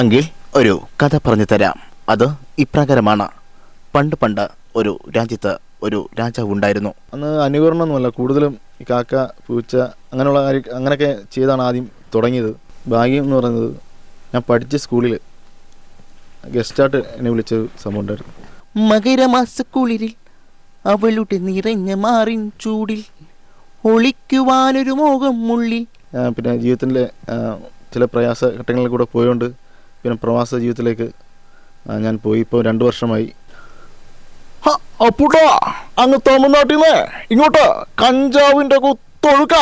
എങ്കിൽ ഒരു കഥ പറഞ്ഞു തരാം. അത് ഇപ്രകാരമാണ്. പണ്ട് പണ്ട് ഒരു രാജ്യത്ത് ഒരു രാജാവ് ഉണ്ടായിരുന്നു. അന്ന് അനുകരണമൊന്നുമല്ല. കൂടുതലും ഈ കാക്ക പൂച്ച അങ്ങനെയുള്ള കാര്യം അങ്ങനെയൊക്കെ ചെയ്താണ് ആദ്യം തുടങ്ങിയത്. ഭാഗ്യം എന്ന് പറയുന്നത് ഞാൻ പഠിച്ച സ്കൂളിൽ ഗസ്റ്റായിട്ട് എന്നെ വിളിച്ച സംഭവം ഉണ്ടായിരുന്നു. മകരമാസക്കുളിരിൽ അവളുടെ നിറഞ്ഞ മാറിൻ ചൂടിൽ ഒളിക്കുവാനൊരു മോഹം ഉള്ളിൽ. ഞാൻ പിന്നെ ജീവിതത്തിന്റെ ചില പ്രയാസ ഘട്ടങ്ങളിൽ കൂടെ പോയോണ്ട് പിന്നെ പ്രവാസ ജീവിതത്തിലേക്ക് ഞാൻ പോയി. ഇപ്പോൾ രണ്ട് വർഷമായി. അപ്പുട്ടാ അങ്ങ് തമിഴ്നാട്ടിൽ നിന്ന് ഇങ്ങോട്ട് കഞ്ചാവിന്റെ കുത്തൊഴുക്ക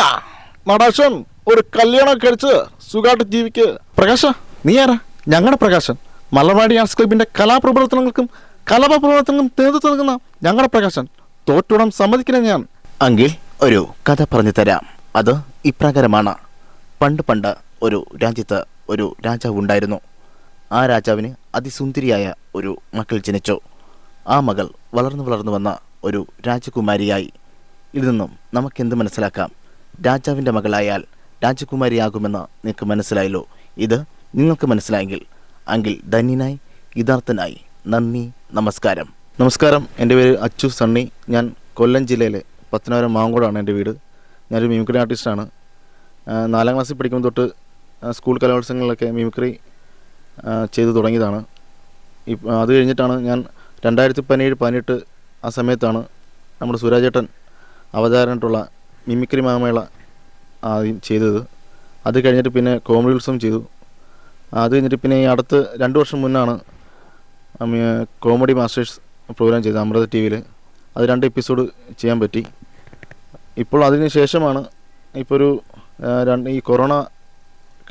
നടേശൻ ഒരു കല്യാണം കഴിച്ച് സുഖമായിട്ട് ജീവിക്ക്. പ്രകാശ നീ ആരാ? ഞങ്ങളുടെ പ്രകാശൻ. മലർവാടി ആർട്സ് ക്ലബിന്റെ കലാപ്രവർത്തനങ്ങൾക്കും കലാപ്രവർത്തനങ്ങൾക്കും നേതൃത്വം നൽകുന്ന ഞങ്ങളുടെ പ്രകാശൻ. തോറ്റുടം സമ്മതിക്കുന്ന ഞാൻ. അങ്കിൽ ഒരു കഥ പറഞ്ഞു തരാം. അത് ഇപ്രകാരമാണ്. പണ്ട് പണ്ട് ഒരു രാജ്യത്ത് ഒരു രാജാവ് ഉണ്ടായിരുന്നു. ആ രാജാവിന് അതിസുന്ദരിയായ ഒരു മക്കൾ ജനിച്ചു. ആ മകൾ വളർന്നു വളർന്നു വന്ന ഒരു രാജകുമാരിയായി. ഇതിൽ നിന്നും നമുക്കെന്ത് മനസ്സിലാക്കാം? രാജാവിന്റെ മകളായാൽ രാജകുമാരിയാകുമെന്ന് നിങ്ങൾക്ക് മനസ്സിലായല്ലോ. ഇത് നിങ്ങൾക്ക് മനസ്സിലായെങ്കിൽ അങ്കിൽ ധന്യനായി യഥാർത്ഥനായി നന്ദി നമസ്കാരം. നമസ്കാരം. എന്റെ പേര് അച്ചു സണ്ണി. ഞാൻ കൊല്ലം ജില്ലയിലെ പത്തനാപുരം മാങ്കോടാണ് എന്റെ വീട്. ഞാനൊരു മിമിക്രി ആർട്ടിസ്റ്റാണ് നാലാം ക്ലാസ്സിൽ പഠിക്കുമ്പോൾ തൊട്ട് സ്കൂൾ കലോത്സവങ്ങളിലൊക്കെ മിമിക്രി ചെയ്തു തുടങ്ങിയതാണ്. അത് കഴിഞ്ഞിട്ടാണ് ഞാൻ രണ്ടായിരത്തി പതിനേഴ് പതിനെട്ട് ആ സമയത്താണ് നമ്മുടെ സുരാജേട്ടൻ അവതാരമായിട്ടുള്ള മിമിക്രി മാമേള ആദ്യം ചെയ്തത്. അത് കഴിഞ്ഞിട്ട് പിന്നെ കോമഡി ഉത്സവം ചെയ്തു. അത് കഴിഞ്ഞിട്ട് പിന്നെ ഈ അടുത്ത് രണ്ട് വർഷം മുന്നാണ് കോമഡി മാസ്റ്റേഴ്സ് പ്രോഗ്രാം ചെയ്തത് അമൃത ടി വിയിൽ അത് രണ്ട് എപ്പിസോഡ് ചെയ്യാൻ പറ്റി. ഇപ്പോൾ അതിന് ശേഷമാണ് ഇപ്പോൾ ഒരു രണ്ട് ഈ കൊറോണ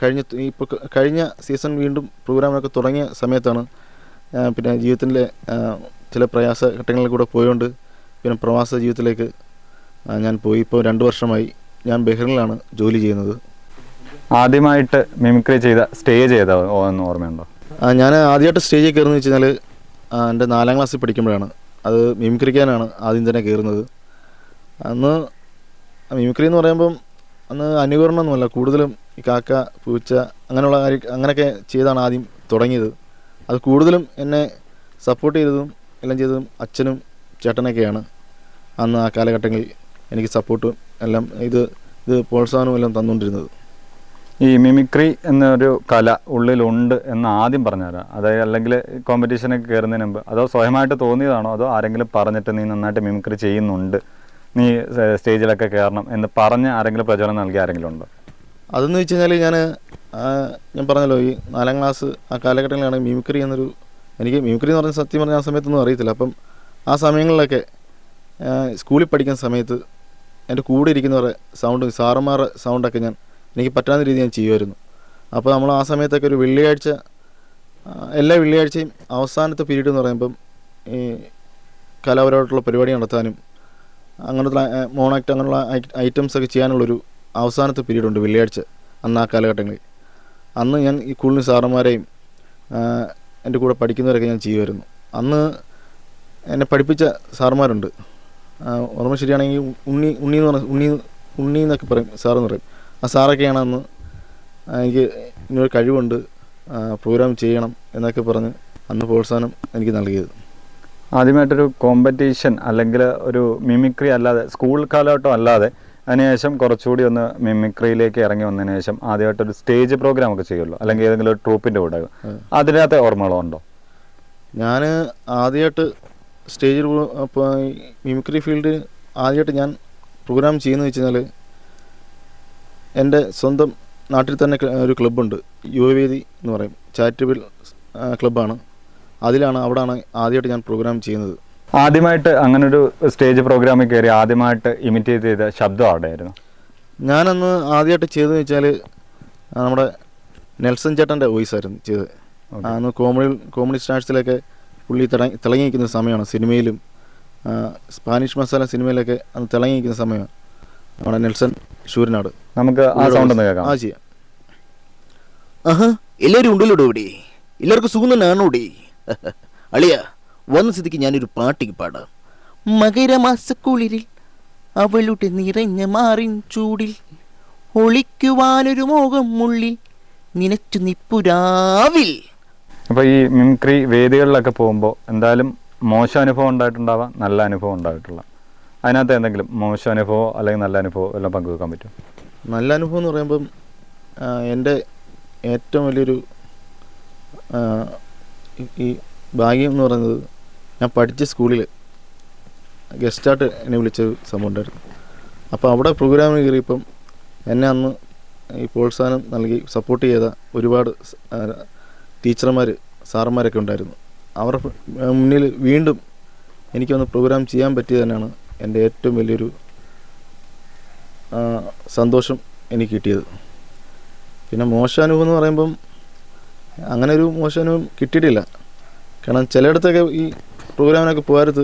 കഴിഞ്ഞ ഇപ്പോൾ കഴിഞ്ഞ സീസൺ വീണ്ടും പ്രോഗ്രാമൊക്കെ തുടങ്ങിയ സമയത്താണ് പിന്നെ ജീവിതത്തിന്റെ ചില പ്രയാസ ഘട്ടങ്ങളിൽ കൂടെ പോയോണ്ട് പിന്നെ പ്രവാസ ജീവിതത്തിലേക്ക് ഞാൻ പോയി. ഇപ്പോൾ രണ്ട് വർഷമായി ഞാൻ ബഹ്റിനിലാണ് ജോലി ചെയ്യുന്നത്. ആദ്യമായിട്ട് മിമിക്രി ചെയ്ത സ്റ്റേജ് ചെയ്ത എന്ന് ഓർമ്മയുണ്ടോ? ഞാൻ ആദ്യമായിട്ട് സ്റ്റേജിൽ കയറുന്നത് വെച്ച് കഴിഞ്ഞാൽ എന്റെ നാലാം ക്ലാസ്സിൽ പഠിക്കുമ്പോഴാണ്. അത് മിമിക്രിക്കാനാണ് ആദ്യം തന്നെ കയറുന്നത്. അന്ന് മിമിക്രി എന്ന് പറയുമ്പം അന്ന് അനുകരണമൊന്നുമല്ല കൂടുതലും ഈ കാക്ക പൂച്ച അങ്ങനെയുള്ള കാര്യ- അങ്ങനെയൊക്കെ ചെയ്താണ് ആദ്യം തുടങ്ങിയത്. അത് കൂടുതലും എന്നെ സപ്പോർട്ട് ചെയ്തതും എല്ലാം ചെയ്തതും അച്ഛനും ചേട്ടനൊക്കെയാണ്. അന്ന് ആ കാലഘട്ടങ്ങളിൽ എനിക്ക് സപ്പോർട്ടും എല്ലാം ഇത് ഇത് പ്രോത്സാഹനവും എല്ലാം തന്നുകൊണ്ടിരുന്നത്. ഈ മിമിക്രി എന്നൊരു കല ഉള്ളിലുണ്ട് എന്ന് ആദ്യം പറഞ്ഞുതരാം അതായത് അല്ലെങ്കിൽ കോമ്പറ്റീഷനൊക്കെ കയറുന്നതിന് മുമ്പ് അതോ സ്വയമായിട്ട് തോന്നിയതാണോ? അതോ ആരെങ്കിലും പറഞ്ഞിട്ട് നീ നന്നായിട്ട് മിമിക്രി ചെയ്യുന്നുണ്ട്? നീ സ്റ്റേജിലൊക്കെ കയറണം എന്ന് പറഞ്ഞ് ആരെങ്കിലും പ്രചോദനം നൽകി ആരെങ്കിലും ഉണ്ടോ? അതെന്ന് വെച്ച് കഴിഞ്ഞാൽ ഞാൻ ഞാൻ പറഞ്ഞല്ലോ ഈ നാലാം ക്ലാസ് ആ കാലഘട്ടങ്ങളിലാണ് മിമിക്രി എന്നൊരു എനിക്ക് മിമിക്രി എന്ന് പറഞ്ഞ സത്യം പറഞ്ഞ ആ സമയത്തൊന്നും അറിയത്തില്ല. അപ്പം ആ സമയങ്ങളിലൊക്കെ സ്കൂളിൽ പഠിക്കുന്ന സമയത്ത് എന്റെ കൂടെ ഇരിക്കുന്നവരുടെ സൗണ്ട് സാറന്മാരുടെ സൗണ്ടൊക്കെ ഞാൻ എനിക്ക് പറ്റാവുന്ന രീതി ഞാൻ ചെയ്യുമായിരുന്നു. അപ്പോൾ നമ്മൾ ആ സമയത്തൊക്കെ ഒരു വെള്ളിയാഴ്ച എല്ലാ വെള്ളിയാഴ്ചയും അവസാനത്തെ പീരീഡ് എന്ന് പറയുമ്പം ഈ കലാപരമായിട്ടുള്ള പരിപാടി നടത്താനും അങ്ങനത്തെ മോണാക്ട് അങ്ങനെയുള്ള ഐറ്റംസ് ഒക്കെ ചെയ്യാനുള്ളൊരു അവസാനത്തെ പീരീഡ് ഉണ്ട് വെള്ളിയാഴ്ച അന്ന് ആ കാലഘട്ടങ്ങളിൽ. അന്ന് ഞാൻ ഈ സ്കൂളിന് സാറന്മാരെയും എന്റെ കൂടെ പഠിക്കുന്നവരൊക്കെ ഞാൻ ചെയ്യുമായിരുന്നു. അന്ന് എന്നെ പഠിപ്പിച്ച സാറന്മാരുണ്ട്. ഓർമ്മ ശരിയാണെങ്കിൽ ഉണ്ണി ഉണ്ണി എന്ന് പറഞ്ഞ ഉണ്ണി ഉണ്ണി എന്നൊക്കെ പറയും സാറെന്ന് പറയും. ആ സാറൊക്കെയാണ് അന്ന് എനിക്ക് ഇങ്ങനൊരു കഴിവുണ്ട് പ്രോഗ്രാം ചെയ്യണം എന്നൊക്കെ പറഞ്ഞ് അന്ന് പ്രോത്സാഹനം എനിക്ക് നൽകിയത്. ആദ്യമായിട്ടൊരു കോമ്പറ്റീഷൻ അല്ലെങ്കിൽ ഒരു മിമിക്രി അല്ലാതെ സ്കൂൾ കാലഘട്ടം അല്ലാതെ അതിനുശേഷം കുറച്ചുകൂടി ഒന്ന് മിമിക്രിയിലേക്ക് ഇറങ്ങി വന്നതിന് ശേഷം ആദ്യമായിട്ടൊരു സ്റ്റേജ് പ്രോഗ്രാം ഒക്കെ ചെയ്യുമല്ലോ അല്ലെങ്കിൽ ഏതെങ്കിലും ഒരു ട്രൂപ്പിന്റെ കൂടെ. അതിനകത്തെ ഓർമ്മകളുണ്ടോ ഞാൻ ആദ്യമായിട്ട് സ്റ്റേജിൽ മിമിക്രി ഫീൽഡ് ആദ്യമായിട്ട് ഞാൻ പ്രോഗ്രാം ചെയ്യുന്നത് വെച്ച് കഴിഞ്ഞാൽ എന്റെ സ്വന്തം നാട്ടിൽ തന്നെ ഒരു ക്ലബ്ബുണ്ട്. യുവവേദി എന്ന് പറയും. ചാരിറ്റബിൾ ക്ലബ്ബാണ്. അതിലാണ് അവിടെയാണ് ആദ്യമായിട്ട് ഞാൻ പ്രോഗ്രാം ചെയ്യുന്നത്. ആദ്യമായിട്ട് അങ്ങനെ ഒരു സ്റ്റേജ് പ്രോഗ്രാമിൽ കയറി ആദ്യമായിട്ട് ഇമിറ്റേറ്റ് ചെയ്ത ശബ്ദം ആരുടെയായിരുന്നു? ഞാനന്ന് ആദ്യമായിട്ട് ചെയ്തതെന്ന് വെച്ചാൽ നമ്മുടെ നെൽസൺ ചേട്ടന്റെ വോയിസ് ആയിരുന്നു ചെയ്തത്. അന്ന് കോമഡി കോമഡി സ്റ്റാർസിലൊക്കെ പുള്ളി തിളങ്ങി തിളങ്ങി നിൽക്കുന്ന സമയമാണ് സിനിമയിലും സ്പാനിഷ് മസാല സിനിമയിലൊക്കെ അന്ന് തിളങ്ങി നിൽക്കുന്ന സമയമാണ്. നമ്മുടെ നെൽസൺ ശൂരനാട്. നമുക്ക് ആ സൗണ്ട് ഒന്ന് കേൾക്കാം. ആ ചെയ്യാം. ആഹാ എല്ലാവരും ഉണ്ടല്ലോ ഇവിടെ? എല്ലാവർക്കും സുഖം തന്നെയാണോ ഇവിടെ അളിയ വന്ന സ്ഥിതിക്ക് ഞാനൊരു പാട്ടിക്ക് പാടാം. മകരമാസക്കുളിരിൽ അവളുടെ നിറഞ്ഞ മാറിൻ ചൂടിൽ ഒളിക്കുവാനൊരു മോഹം ഉള്ളിൽ നിനച്ചു നിപ്പുരാവിൽ. അപ്പോൾ ഈ മിമിക്രി വേദികളിലൊക്കെ പോകുമ്പോൾ എന്തായാലും മോശം അനുഭവം ഉണ്ടായിട്ടുണ്ടാവാം നല്ല അനുഭവം ഉണ്ടായിട്ടുള്ള. അതിനകത്ത് എന്തെങ്കിലും മോശം അനുഭവം അല്ലെങ്കിൽ നല്ല അനുഭവം എല്ലാം പങ്കുവെക്കാൻ പറ്റും? നല്ല അനുഭവം എന്ന് പറയുമ്പം എന്റെ ഏറ്റവും വലിയൊരു ഈ ഭാഗ്യം എന്ന് പറയുന്നത് ഞാൻ പഠിച്ച സ്കൂളിൽ ഗസ്റ്റായിട്ട് എന്നെ വിളിച്ചൊരു സംഭവം ഉണ്ടായിരുന്നു. അപ്പോൾ അവിടെ പ്രോഗ്രാമിന് കയറിയപ്പം എന്നെ അന്ന് ഈ പ്രോത്സാഹനം നൽകി സപ്പോർട്ട് ചെയ്ത ഒരുപാട് ടീച്ചർമാർ സാറന്മാരൊക്കെ ഉണ്ടായിരുന്നു. അവരുടെ മുന്നിൽ വീണ്ടും എനിക്കൊന്ന് പ്രോഗ്രാം ചെയ്യാൻ പറ്റിയത് തന്നെയാണ് എന്റെ ഏറ്റവും വലിയൊരു സന്തോഷം എനിക്ക് കിട്ടിയത്. പിന്നെ മോശാനുഭവം എന്ന് പറയുമ്പം അങ്ങനെ ഒരു മോശാനുഭവം കിട്ടിയിട്ടില്ല. കാരണം ചിലയിടത്തൊക്കെ ഈ പ്രോഗ്രാമിനൊക്കെ പോകരുത്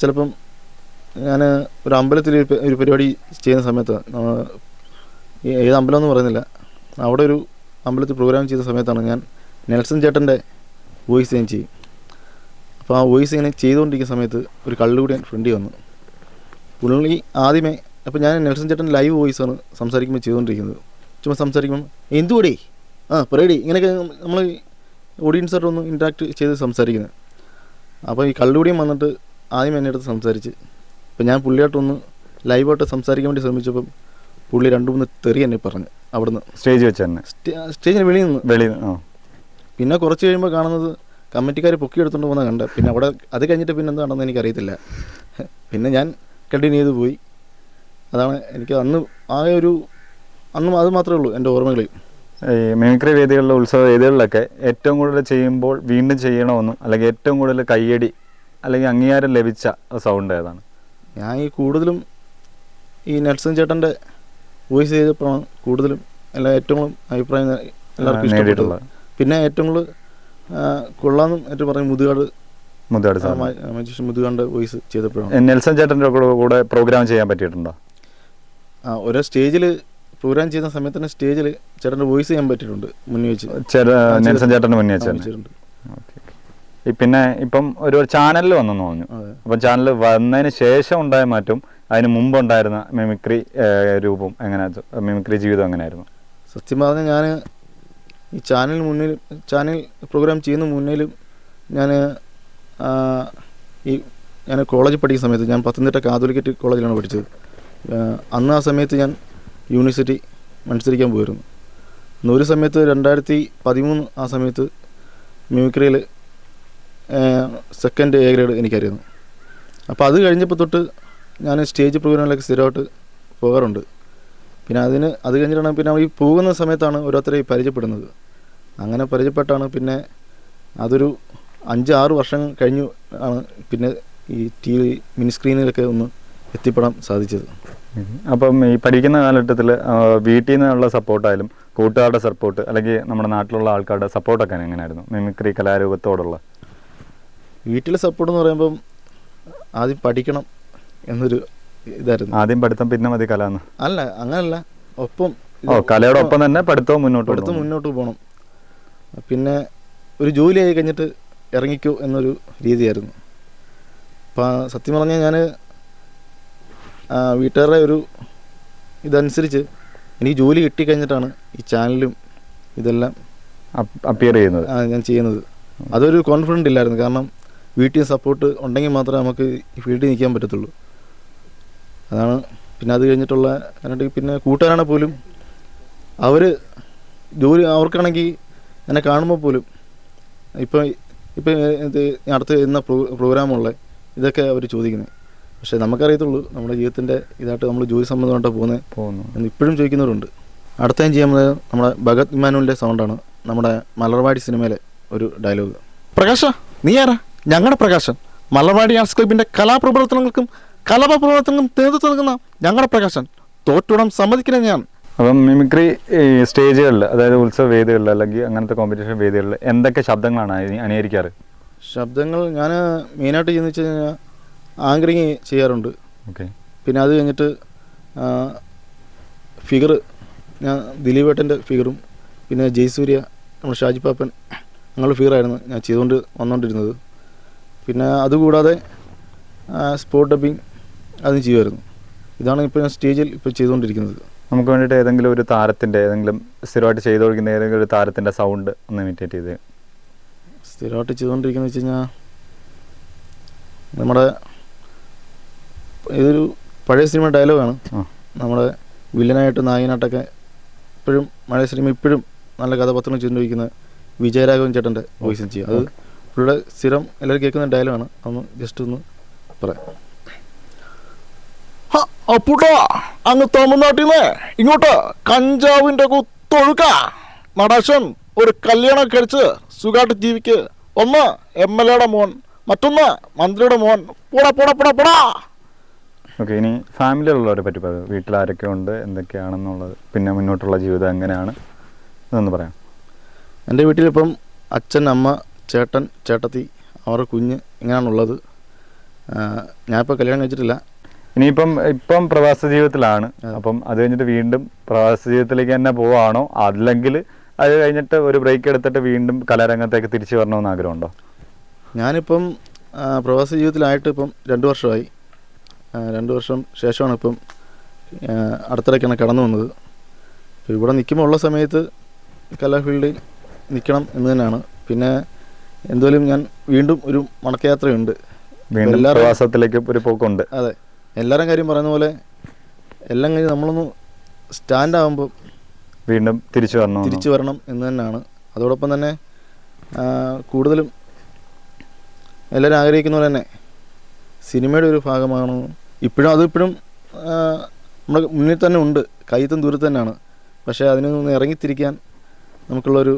ചിലപ്പം ഞാൻ ഒരു അമ്പലത്തിൽ ഒരു പരിപാടി ചെയ്യുന്ന സമയത്ത് ഏത് അമ്പലം എന്ന് പറയുന്നില്ല. അവിടെ ഒരു അമ്പലത്തിൽ പ്രോഗ്രാം ചെയ്ത സമയത്താണ് ഞാൻ നെൽസൺ ചേട്ടന്റെ വോയിസ് ഞാൻ ചെയ്യും. അപ്പോൾ ആ വോയിസ് ഇങ്ങനെ ചെയ്തുകൊണ്ടിരിക്കുന്ന സമയത്ത് ഒരു കള്ളുകൂടി ഫ്രണ്ടി വന്നു. പുള്ളി ആദ്യമേ അപ്പോൾ ഞാൻ നെൽസൺ ചേട്ടൻ ലൈവ് വോയിസാണ് സംസാരിക്കുമ്പോൾ ചെയ്തുകൊണ്ടിരിക്കുന്നത്. ചുമ്മാ സംസാരിക്കുമ്പം എന്തുകൂടി ആ പറയടി. ഇങ്ങനെയൊക്കെ നമ്മൾ ഓഡിയൻസായിട്ട് ഒന്ന് ഇൻട്രാക്ട് ചെയ്ത് സംസാരിക്കുന്നത് അപ്പോൾ ഈ കള്ളുകൂടിയും വന്നിട്ട് ആദ്യം എന്നെ അടുത്ത് സംസാരിച്ച്. അപ്പോൾ ഞാൻ പുള്ളിയായിട്ടൊന്ന് ലൈവായിട്ട് സംസാരിക്കാൻ വേണ്ടി ശ്രമിച്ചപ്പം പുള്ളി രണ്ട് മൂന്ന് തെറി എന്നെ പറഞ്ഞു അവിടുന്ന്. സ്റ്റേജ് വെച്ച് തന്നെ? സ്റ്റേ സ്റ്റേജിന് വെളിയിൽ നിന്ന്. വെളിയിൽ നിന്ന് പിന്നെ കുറച്ച് കഴിയുമ്പോൾ കാണുന്നത് കമ്മിറ്റിക്കാർ പൊക്കി എടുത്തുകൊണ്ട് പോകുന്ന കണ്ട. പിന്നെ അവിടെ അത് കഴിഞ്ഞിട്ട് പിന്നെ എന്താണെന്ന് എനിക്കറിയത്തില്ല. പിന്നെ ഞാൻ കണ്ടിന്യൂ ചെയ്ത് പോയി. അതാണ് എനിക്ക് അന്ന് ആ ഒരു അന്ന് അത് മാത്രമേ ഉള്ളൂ എന്റെ ഓർമ്മകളിൽ ഈ മിമിക്രി വേദികളിലെ ഉത്സവ വേദികളിലൊക്കെ ഏറ്റവും കൂടുതൽ ചെയ്യുമ്പോൾ വീണ്ടും ചെയ്യണമെന്നും അല്ലെങ്കിൽ ഏറ്റവും കൂടുതൽ കയ്യടി അല്ലെങ്കിൽ അംഗീകാരം ലഭിച്ച സൗണ്ട് ഏതാണ്? ഞാൻ ഈ കൂടുതലും ഈ നെൽസൺ ചേട്ടന്റെ വോയിസ് ചെയ്തപ്പോഴാണ് കൂടുതലും എല്ലാ ഏറ്റവും കൂടുതൽ അഭിപ്രായം എല്ലാവർക്കും ഇഷ്ടപ്പെട്ടുള്ളത് പിന്നെ ഏറ്റവും കൂടുതൽ കൊള്ളാന്നും ഏറ്റവും പറയും മുതുകാട് മുതുകാട് മജീഷ് മുതുകാണ്ട് വോയിസ് ചെയ്തപ്പോഴാണ്. നെൽസൺ ചേട്ടന്റെ കൂടെ കൂടെ പ്രോഗ്രാം ചെയ്യാൻ പറ്റിയിട്ടുണ്ടോ? ആ ഓരോ സ്റ്റേജിൽ പ്രോഗ്രാം ചെയ്യുന്ന സമയത്ത് തന്നെ സ്റ്റേജിൽ ചേട്ടന്റെ വോയിസ് ചെയ്യാൻ പറ്റിയിട്ടുണ്ട് മുന്നേ വെച്ച്. നെൽസൺ. ചേട്ടന്റെ മുന്നേ പിന്നെ ഇപ്പം ഒരു ചാനലിൽ വന്നെന്ന് പറഞ്ഞു. അപ്പം ചാനൽ വന്നതിന് ശേഷം ഉണ്ടായ മാറ്റം അതിന് മുമ്പ് ഉണ്ടായിരുന്ന മിമിക്രി രൂപം എങ്ങനെ മിമിക്രി ജീവിതം എങ്ങനെയായിരുന്നു? സത്യം പറഞ്ഞാൽ ഞാൻ ഈ ചാനൽ മുന്നിൽ ചാനൽ പ്രോഗ്രാം ചെയ്യുന്ന മുന്നിലും ഞാൻ ഈ ഞാൻ കോളേജ് പഠിക്കുന്ന സമയത്ത് ഞാൻ പത്തനംതിട്ട കാതോലിക്കറ്റ് കോളേജിലാണ് പഠിച്ചത്. അന്ന് ആ സമയത്ത് ഞാൻ യൂണിവേഴ്സിറ്റി മത്സരിക്കാൻ പോയിരുന്നു. ഒരു സമയത്ത് രണ്ടായിരത്തി പതിമൂന്ന് ആ സമയത്ത് മ്യൂക്രിയിൽ സെക്കൻഡ് എ ഗ്രേഡ് എനിക്കറിയുന്നു അപ്പോൾ അത് കഴിഞ്ഞപ്പോൾ തൊട്ട് ഞാൻ സ്റ്റേജ് പ്രോഗ്രാമിലൊക്കെ സ്ഥിരമായിട്ട് പോകാറുണ്ട്. പിന്നെ അതിന് അത് കഴിഞ്ഞിട്ടാണ് പിന്നെ ഈ പോകുന്ന സമയത്താണ് ഓരോരുത്തരെ പരിചയപ്പെടുന്നത്. അങ്ങനെ പരിചയപ്പെട്ടാണ് പിന്നെ അതൊരു അഞ്ച് ആറ് വർഷം കഴിഞ്ഞു ആണ് പിന്നെ ഈ ടി വി മിനി സ്ക്രീനിലൊക്കെ ഒന്ന് എത്തിപ്പെടാൻ സാധിച്ചത്. അപ്പം ഈ പഠിക്കുന്ന കാലഘട്ടത്തിൽ വീട്ടിൽ നിന്നുള്ള സപ്പോർട്ടായാലും കൂട്ടുകാരുടെ സപ്പോർട്ട് അല്ലെങ്കിൽ നമ്മുടെ നാട്ടിലുള്ള ആൾക്കാരുടെ സപ്പോർട്ടൊക്കെ എങ്ങനെയായിരുന്നു? മിമിക്രി കലാരൂപത്തോടുള്ള. വീട്ടിലെ സപ്പോർട്ട് എന്ന് പറയുമ്പം ആദ്യം പഠിക്കണം എന്നൊരു ഇതായിരുന്നു. ആദ്യം പഠിത്തം പിന്നെ മതി കല എന്ന് അല്ല അങ്ങനല്ല. ഒപ്പം ഓ കലയുടെ ഒപ്പം തന്നെ പഠിത്തവും മുന്നോട്ട് പഠിത്തം മുന്നോട്ട് പോകണം. പിന്നെ ഒരു ജോലി ആയി കഴിഞ്ഞിട്ട് ഇറങ്ങിക്കോ എന്നൊരു രീതിയായിരുന്നു. അപ്പം സത്യം പറഞ്ഞാൽ ഞാൻ വീട്ടുകാരുടെ ഒരു ഇതനുസരിച്ച് എനിക്ക് ജോലി കിട്ടിക്കഴിഞ്ഞിട്ടാണ് ഈ ചാനലും ഇതെല്ലാം അപ്പിയർ ചെയ്യുന്നത്. ആ, ഞാൻ ചെയ്യുന്നത്. അതൊരു കോൺഫിഡന്റ് ഇല്ലായിരുന്നു. കാരണം വീട്ടിൽ സപ്പോർട്ട് ഉണ്ടെങ്കിൽ മാത്രമേ നമുക്ക് ഈ ഫീൽഡിൽ നിൽക്കാൻ പറ്റത്തുള്ളൂ. അതാണ് പിന്നെ അത് കഴിഞ്ഞിട്ടുള്ള എന്നിട്ട് പിന്നെ കൂട്ടുകാരാണ് പോലും അവർ ജോലി അവർക്കാണെങ്കിൽ എന്നെ കാണുമ്പോൾ പോലും ഇപ്പം ഇപ്പം ഇത് അടുത്ത് എന്ന പ്രോ പ്രോഗ്രാമുള്ള ഇതൊക്കെ അവർ ചോദിക്കുന്നത്. പക്ഷേ നമുക്കറിയത്തുള്ളൂ നമ്മുടെ ജീവിതത്തിന്റെ ഇതായിട്ട് നമ്മൾ ജോലി സംബന്ധമായിട്ട് പോകുന്നത് പോകുന്നു എന്ന് ഇപ്പോഴും ചോദിക്കുന്നവരുണ്ട്. അടുത്ത ചെയ്യാൻ ചെയ്യുന്നത് നമ്മുടെ ഭഗത് ഇമാനുവിന്റെ സൗണ്ടാണ് നമ്മുടെ മലർവാടി സിനിമയിലെ ഒരു ഡയലോഗ്. പ്രകാശ നീ ആരാ? ഞങ്ങളുടെ പ്രകാശൻ. മലർവാടി ആർട്സ് ക്ലബിന്റെ കലാപ്രവർത്തനങ്ങൾക്കും കലാപ്രവർത്തനങ്ങൾക്കും നേതൃത്വം നൽകുന്ന ഞങ്ങളുടെ പ്രകാശൻ. തോറ്റുടം സമ്മതിക്കുന്നത് ഞാൻ. അപ്പം മിമിക്രി ഈ സ്റ്റേജുകളിൽ അതായത് ഉത്സവ വേദികളിൽ അല്ലെങ്കിൽ അങ്ങനത്തെ കോമ്പറ്റീഷൻ വേദികളിൽ എന്തൊക്കെ ശബ്ദങ്ങളാണ് അനി- അനുകരിക്കാറ് ശബ്ദങ്ങൾ ഞാൻ മെയിനായിട്ട് ചെയ്യുന്ന വെച്ച് കഴിഞ്ഞാൽ ആങ്കറിങ് ചെയ്യാറുണ്ട്. ഓക്കെ. പിന്നെ അത് കഴിഞ്ഞിട്ട് ഫിഗർ ഞാൻ ദിലീപേട്ടന്റെ ഫിഗറും പിന്നെ ജയ്സൂര്യ നമ്മുടെ ഷാജി പാപ്പൻ ഞങ്ങളുടെ ഫിഗറായിരുന്നു ഞാൻ ചെയ്തുകൊണ്ട് വന്നുകൊണ്ടിരുന്നത് പിന്നെ അതുകൂടാതെ സ്പോട്ട് ഡബിങ് അതും ചെയ്യുമായിരുന്നു. ഇതാണ് ഇപ്പോൾ ഞാൻ സ്റ്റേജിൽ ഇപ്പോൾ ചെയ്തുകൊണ്ടിരിക്കുന്നത്. നമുക്ക് വേണ്ടിയിട്ട് ഏതെങ്കിലും ഒരു താരത്തിന്റെ ഏതെങ്കിലും സ്ഥിരമായിട്ട് ചെയ്തുകൊണ്ടിരിക്കുന്ന ഏതെങ്കിലും ഒരു താരത്തിന്റെ സൗണ്ട് ഒന്ന് ഇമിറ്റേറ്റ് ചെയ്ത്. സ്ഥിരമായിട്ട് ചെയ്തുകൊണ്ടിരിക്കുന്നത് വെച്ച് കഴിഞ്ഞാൽ നമ്മുടെ ഇതൊരു പഴയ സിനിമ ഡയലോഗാണ് നമ്മുടെ വില്ലനായിട്ട് നായകനായിട്ടൊക്കെ ഇപ്പോഴും മഴയ സിനിമ ഇപ്പോഴും നല്ല കഥാപാത്രങ്ങൾ ചിന്തിക്കുന്ന വിജയരാഘവൻ ചേട്ടന്റെ വോയിസും ചെയ്യും. അത് പുള്ളിയുടെ സ്ഥിരം എല്ലാവരും കേൾക്കുന്ന ഡയലോഗാണ് ഒന്ന് ജസ്റ്റ് ഒന്ന് പറയാം. അപ്പൂട്ടാ അങ്ങ് തമിഴ്നാട്ടിൽ നിന്ന് ഇങ്ങോട്ട് കഞ്ചാവിന്റെ കുത്തൊഴുക്ക നടേശൻ ഒരു കല്യാണം കഴിച്ച് സുഖമായിട്ട് ജീവിക്ക്. ഒന്ന് എം എൽ എയുടെ മോൻ മറ്റൊന്ന് മന്ത്രിയുടെ മോൻ. പോടാ പോടാ പോടാ പോടാ. ഓക്കെ ഇനി ഫാമിലിയിലുള്ളവരെ പറ്റി പറയാം. വീട്ടിൽ ആരൊക്കെ ഉണ്ട് എന്തൊക്കെയാണെന്നുള്ളത്. പിന്നെ മുന്നോട്ടുള്ള ജീവിതം എങ്ങനെയാണ്? ഇതൊന്ന് പറയാം. എന്റെ വീട്ടിലിപ്പം അച്ഛൻ അമ്മ ചേട്ടൻ ചേട്ടത്തി അവരുടെ കുഞ്ഞ് ഇങ്ങനെയാണുള്ളത്. ഞാനിപ്പോൾ കല്യാണം കഴിച്ചിട്ടില്ല. ഇനിയിപ്പം ഇപ്പം പ്രവാസ ജീവിതത്തിലാണ്. അപ്പം അത് കഴിഞ്ഞിട്ട് വീണ്ടും പ്രവാസ ജീവിതത്തിലേക്ക് തന്നെ പോവാണോ? അല്ലെങ്കിൽ അത് കഴിഞ്ഞിട്ട് ഒരു ബ്രേക്ക് എടുത്തിട്ട് വീണ്ടും കലാരംഗത്തേക്ക് തിരിച്ചു വരണമെന്ന് ആഗ്രഹമുണ്ടോ? ഞാനിപ്പം പ്രവാസ ജീവിതത്തിലായിട്ട് ഇപ്പം രണ്ട് വർഷമായി. രണ്ട് വർഷം ശേഷമാണ് ഇപ്പം അടുത്തിടയ്ക്കാണ് കടന്നു വന്നത്. അപ്പോൾ ഇവിടെ നിൽക്കുമ്പോൾ ഉള്ള സമയത്ത് കലാഫീൽഡിൽ നിൽക്കണം എന്ന് തന്നെയാണ്. പിന്നെ എന്തായാലും ഞാൻ വീണ്ടും ഒരു മടക്കയാത്രയുണ്ട്. എല്ലാവരും- പ്രവാസത്തിലേക്ക് ഒരു പോക്കുണ്ട്. അതെ. എല്ലാവരും കാര്യം പറയുന്ന പോലെ എല്ലാം കഴിഞ്ഞ് നമ്മളൊന്ന് സ്റ്റാൻഡ് ആകുമ്പോൾ വീണ്ടും തിരിച്ചു വരണം തിരിച്ചു വരണം എന്ന് തന്നെയാണ്. അതോടൊപ്പം തന്നെ കൂടുതലും എല്ലാവരും ആഗ്രഹിക്കുന്ന പോലെ തന്നെ സിനിമയുടെ ഒരു ഭാഗമാണ് ഇപ്പോഴും അത് ഇപ്പോഴും നമ്മുടെ മുന്നിൽ തന്നെ ഉണ്ട്. കയ്യത്തും ദൂരത്ത് തന്നെയാണ്. പക്ഷേ അതിനൊന്നും ഇറങ്ങിത്തിരിക്കാൻ നമുക്കുള്ളൊരു.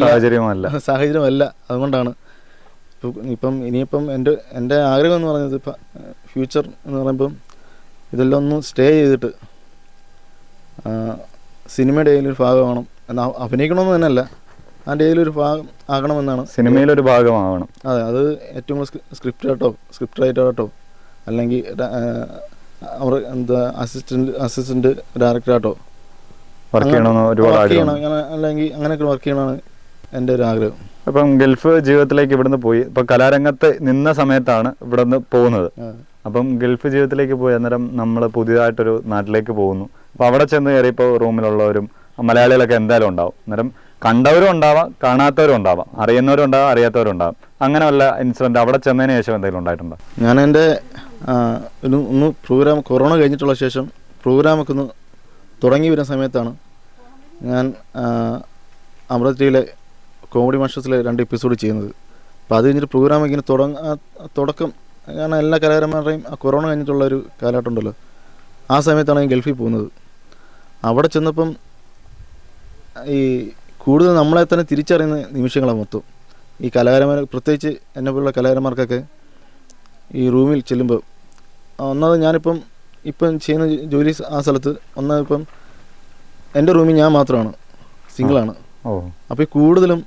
സാഹചര്യമല്ല. സാഹചര്യമല്ല. അതുകൊണ്ടാണ്. ഇപ്പം ഇപ്പം ഇനിയിപ്പം എന്റെ എന്റെ ആഗ്രഹം എന്ന് പറയുന്നത് ഇപ്പം ഫ്യൂച്ചർ എന്ന് പറയുമ്പം ഇതെല്ലാം ഒന്ന് സ്റ്റേ ചെയ്തിട്ട് സിനിമയുടെ ഒരു ഭാഗമാകണം എന്നാൽ അഭിനയിക്കണമെന്ന് തന്നെയല്ല. അതിന്റെ ഒരു ഭാഗം ആകണമെന്നാണ്. സിനിമയിലൊരു ഭാഗമാവണം. അതെ അത് ഏറ്റവും കൂടുതൽ സ്ക്രിപ്റ്റ് ആയിട്ടോ സ്ക്രിപ്റ്റ് റൈറ്റർ റൈറ്ററായിട്ടോ അല്ലെങ്കിൽ അവർ എന്താ അസിസ്റ്റന്റ് അസിസ്റ്റന്റ് ഡയറക്ടറായിട്ടോ വർക്ക് ചെയ്യണമെന്ന് ഒരുപാട് ആഗ്രഹം. അല്ലെങ്കിൽ അങ്ങനെയൊക്കെ വർക്ക് ചെയ്യണമെന്ന് എന്റെ ഒരു ആഗ്രഹം. അപ്പം ഗൾഫ് ജീവിതത്തിലേക്ക് ഇവിടുന്ന് പോയി. ഇപ്പം കലാരംഗത്ത് നിന്ന സമയത്താണ് ഇവിടുന്ന് പോകുന്നത്. അപ്പം ഗൾഫ് ജീവിതത്തിലേക്ക് പോയി അന്നേരം നമ്മൾ പുതിയതായിട്ടൊരു നാട്ടിലേക്ക് പോകുന്നു. അപ്പോൾ അവിടെ ചെന്ന് കയറിയപ്പോൾ റൂമിലുള്ളവരും മലയാളികളൊക്കെ എന്തായാലും ഉണ്ടാവും. അന്നേരം കണ്ടവരും ഉണ്ടാവാം കാണാത്തവരും ഉണ്ടാവാം. അറിയുന്നവരും ഉണ്ടാവാം അറിയാത്തവരും ഉണ്ടാവാം. അങ്ങനെ വല്ല ഇൻസിഡന്റ് അവിടെ ചെന്നതിന് ശേഷം എന്തെങ്കിലും ഉണ്ടായിട്ടുണ്ടോ? ഞാൻ എന്റെ ഒരു ഒന്ന് പ്രോഗ്രാം കൊറോണ കഴിഞ്ഞിട്ടുള്ള ശേഷം പ്രോഗ്രാമൊക്കെ ഒന്ന് തുടങ്ങി വരുന്ന സമയത്താണ് ഞാൻ അമൃതയിലെ അമൃത കോമഡി മാഷസിലെ രണ്ട് എപ്പിസോഡ് ചെയ്യുന്നത്. അപ്പോൾ അത് കഴിഞ്ഞിട്ട് പ്രോഗ്രാം ഇങ്ങനെ തുടങ്ങ തുടക്കം കാരണം എല്ലാ കലാകാരന്മാരുടെയും ആ കൊറോണ കഴിഞ്ഞിട്ടുള്ള ഒരു കാലഘട്ടം ഉണ്ടല്ലോ. ആ സമയത്താണ് ഞാൻ ഗൾഫിൽ പോകുന്നത്. അവിടെ ചെന്നപ്പം ഈ കൂടുതൽ നമ്മളെ തന്നെ തിരിച്ചറിയുന്ന നിമിഷങ്ങളാണ് മൊത്തം. ഈ കലാകാരന്മാർ പ്രത്യേകിച്ച് എന്നെ പോലുള്ള കലാകാരന്മാർക്കൊക്കെ ഈ റൂമിൽ ചെല്ലുമ്പോൾ ഒന്നാമത് ഞാനിപ്പം ഇപ്പം ചെയ്യുന്ന ജോലി ആ സ്ഥലത്ത് ഒന്നാമത് ഇപ്പം എന്റെ റൂമിൽ ഞാൻ മാത്രമാണ് സിംഗിളാണ്. ഓ. അപ്പോൾ ഈ കൂടുതലും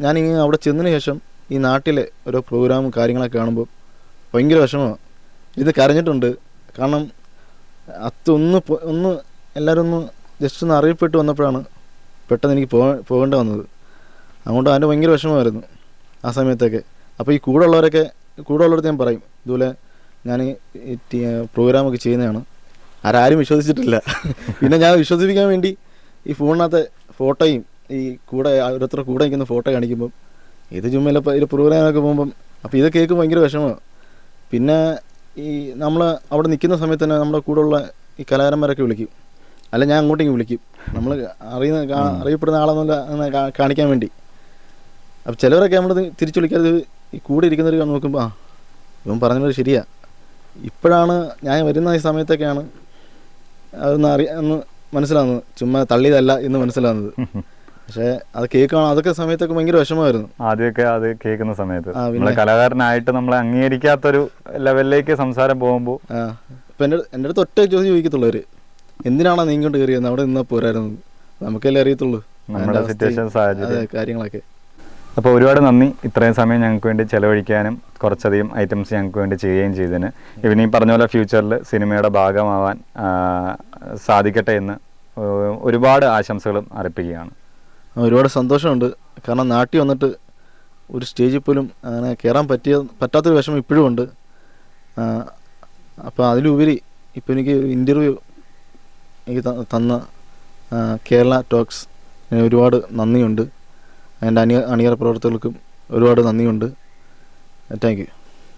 ഞാനിങ്ങനെ അവിടെ ചെന്നതിന് ശേഷം ഈ നാട്ടിലെ ഓരോ പ്രോഗ്രാമും കാര്യങ്ങളൊക്കെ കാണുമ്പോൾ ഭയങ്കര വിഷമമാണ്. ഇത് കരഞ്ഞിട്ടുണ്ട്. കാരണം അത്തൊന്ന് ഒന്ന് ഒന്ന് എല്ലാവരും ഒന്ന് ജസ്റ്റ് ഒന്ന് അറിയപ്പെട്ട് വന്നപ്പോഴാണ് പെട്ടെന്ന് എനിക്ക് പോ പോകേണ്ടി വന്നത്. അതുകൊണ്ട് അതിന്റെ ഭയങ്കര വിഷമമായിരുന്നു ആ സമയത്തൊക്കെ. അപ്പോൾ ഈ കൂടെ ഉള്ളവരൊക്കെ കൂടെ ഉള്ളവർക്ക് ഞാൻ പറയും ഇതുപോലെ ഞാൻ പ്രോഗ്രാമൊക്കെ ചെയ്യുന്നതാണ്. ആരാരും വിശ്വസിച്ചിട്ടില്ല. പിന്നെ ഞാൻ വിശ്വസിപ്പിക്കാൻ വേണ്ടി ഈ ഫോണിനകത്ത് ഫോട്ടോയും ഈ കൂടെ ഓരോരുത്തരുടെ കൂടെ നിൽക്കുന്ന ഫോട്ടോ കാണിക്കുമ്പം ഇത് ചുമ്മാ ഇതിൽ പ്രോഗ്രാമൊക്കെ പോകുമ്പം അപ്പോൾ ഇത് കേൾക്കുമ്പോൾ ഭയങ്കര വിഷമമാണ് പിന്നെ ഈ നമ്മൾ അവിടെ നിൽക്കുന്ന സമയത്ത് തന്നെ നമ്മുടെ കൂടെയുള്ള ഈ കലാകാരന്മാരൊക്കെ വിളിക്കും. അല്ല ഞാൻ അങ്ങോട്ടേക്ക് വിളിക്കും. നമ്മൾ അറിയുന്ന അറിയപ്പെടുന്ന ആളെന്നല്ല എന്ന് കാണിക്കാൻ വേണ്ടി. അപ്പോൾ ചിലവരൊക്കെ നമ്മൾ തിരിച്ചു വിളിക്കാതെ ഈ കൂടെ ഇരിക്കുന്നവർ നോക്കുമ്പോൾ ആ ഇവൻ പറഞ്ഞത് ശരിയാ. ഇപ്പോഴാണ് ഞാൻ വരുന്ന ഈ സമയത്തൊക്കെയാണ് അതൊന്ന് അറിയ ഒന്ന് മനസ്സിലാവുന്നത്. ചുമ്മാ തള്ളിയതല്ല എന്ന് മനസ്സിലാവുന്നത്. പക്ഷേ അത് കേൾക്കണം അതൊക്കെ സമയത്തൊക്കെ ഭയങ്കര വിഷമമായിരുന്നു. ആദ്യമൊക്കെ അത് കേൾക്കുന്ന സമയത്ത്? നമ്മളെ കലാകാരനായിട്ട് നമ്മളെ അംഗീകരിക്കാത്തൊരു ലെവലിലേക്ക് സംസാരം പോകുമ്പോൾ ഇപ്പം എന്റെ എന്റെ അടുത്ത് ഒറ്റ ചോദ്യം ചോദിക്കത്തുള്ളൂ അവർ എന്തിനാണോ നീങ്ങോട്ട് കയറിയത്? അവിടെ നിന്നാൽ പോരായിരുന്നു നമുക്കല്ലേ അറിയത്തുള്ളൂ. കാര്യങ്ങളൊക്കെ. അപ്പോൾ ഒരുപാട് നന്ദി. ഇത്രയും സമയം ഞങ്ങൾക്ക് വേണ്ടി ചിലവഴിക്കാനും കുറച്ചധികം ഐറ്റംസ് ഞങ്ങൾക്ക് വേണ്ടി ചെയ്യുകയും ചെയ്തതിന്. ഇവന് ഈ പറഞ്ഞ പോലെ ഫ്യൂച്ചറിൽ സിനിമയുടെ ഭാഗമാവാൻ സാധിക്കട്ടെ എന്ന് ഒരുപാട് ആശംസകളും അർപ്പിക്കുകയാണ്. ഒരുപാട് സന്തോഷമുണ്ട്. കാരണം നാട്ടിൽ വന്നിട്ട് ഒരു സ്റ്റേജിൽ പോലും അങ്ങനെ കയറാൻ പറ്റിയ പറ്റാത്തൊരു വിഷമം ഇപ്പോഴും ഉണ്ട്. അപ്പോൾ അതിലുപരി ഇപ്പോൾ എനിക്ക് ഇന്റർവ്യൂ എനിക്ക് തന്ന കേരള ടോക്സ് ഒരുപാട് നന്ദിയുണ്ട്. എന്റെ അണിയ അണിയറ പ്രവർത്തകർക്കും ഒരുപാട് നന്ദിയുണ്ട്. Thank you